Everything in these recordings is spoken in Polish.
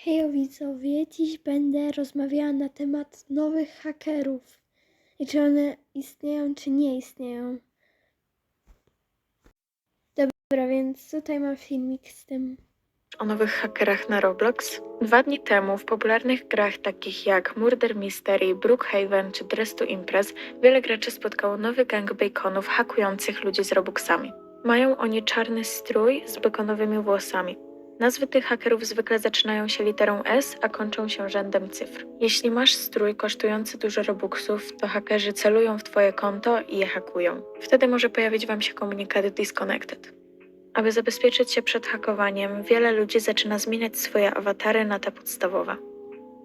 Hej widzowie, dziś będę rozmawiała na temat nowych hakerów i czy one istnieją, czy nie istnieją. Dobra, więc tutaj mam filmik z tym. o nowych hakerach na Roblox. Dwa dni temu w popularnych grach takich jak Murder Mystery, Brookhaven czy Dress to Impress wiele graczy spotkało nowy gang baconów hakujących ludzi z Robuxami. Mają oni czarny strój z bekonowymi włosami. Nazwy tych hakerów zwykle zaczynają się literą S, a kończą się rzędem cyfr. Jeśli masz strój kosztujący dużo Robuxów, to hakerzy celują w twoje konto i je hakują. Wtedy może pojawić wam się komunikat Disconnected. Aby zabezpieczyć się przed hakowaniem, wiele ludzi zaczyna zmieniać swoje awatary na te podstawowe.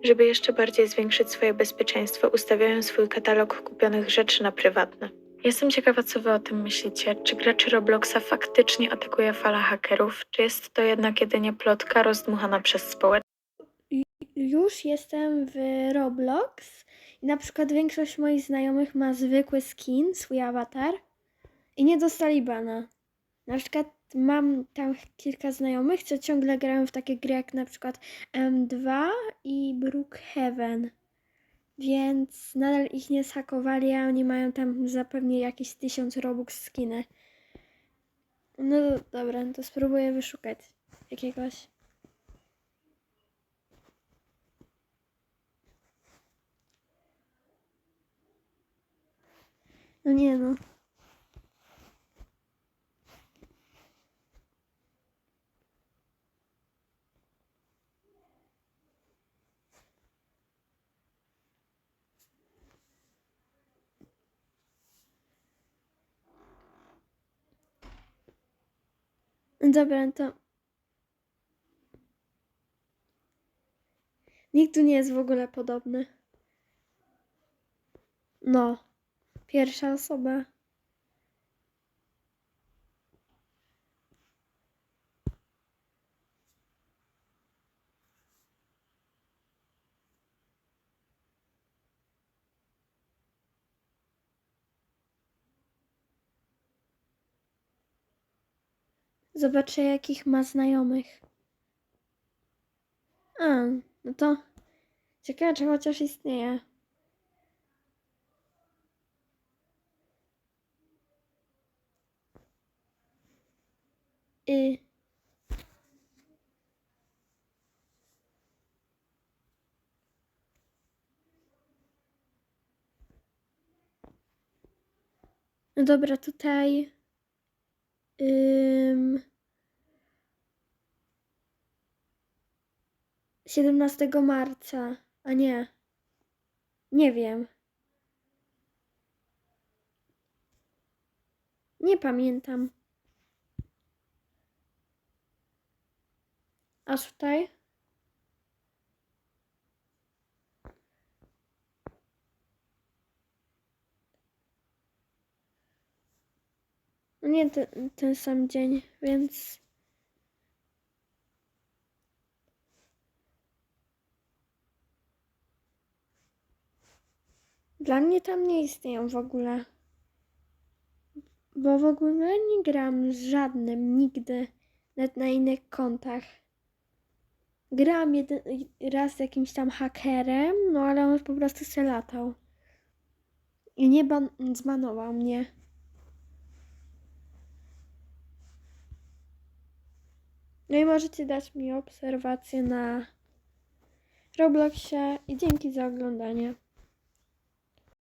Żeby jeszcze bardziej zwiększyć swoje bezpieczeństwo, ustawiają swój katalog kupionych rzeczy na prywatne. Jestem ciekawa, co wy o tym myślicie. Czy graczy Robloxa faktycznie atakuje fala hakerów, czy jest to jednak jedynie plotka rozdmuchana przez społeczeństwo? Już jestem w Roblox i na przykład większość moich znajomych ma zwykły skin, swój awatar i nie dostali bana. Na przykład mam tam kilka znajomych, co ciągle grają w takie gry jak na przykład M2 i Brookhaven. Więc nadal ich nie zhakowali, a oni mają tam zapewne jakieś 1000 Robux skiny. No dobra, to spróbuję wyszukać jakiegoś. No nie no. Dobra, to. Nikt tu nie jest w ogóle podobny. No. Pierwsza osoba. Zobaczę, jakich ma znajomych. A, no to ciekawe, czy chociaż istnieje. Y. No dobra, tutaj. Ym, 17 marca, a nie. Nie wiem. Nie pamiętam. A tutaj? Nie ten, ten sam dzień, więc. Dla mnie tam nie istnieją w ogóle. Bo w ogóle nie gram z żadnym nigdy, nawet na innych kontach. Grałam jeden, raz z jakimś tam hakerem, no ale on po prostu se latał. I nie ban- mnie. No i możecie dać mi obserwację na Robloxie i dzięki za oglądanie.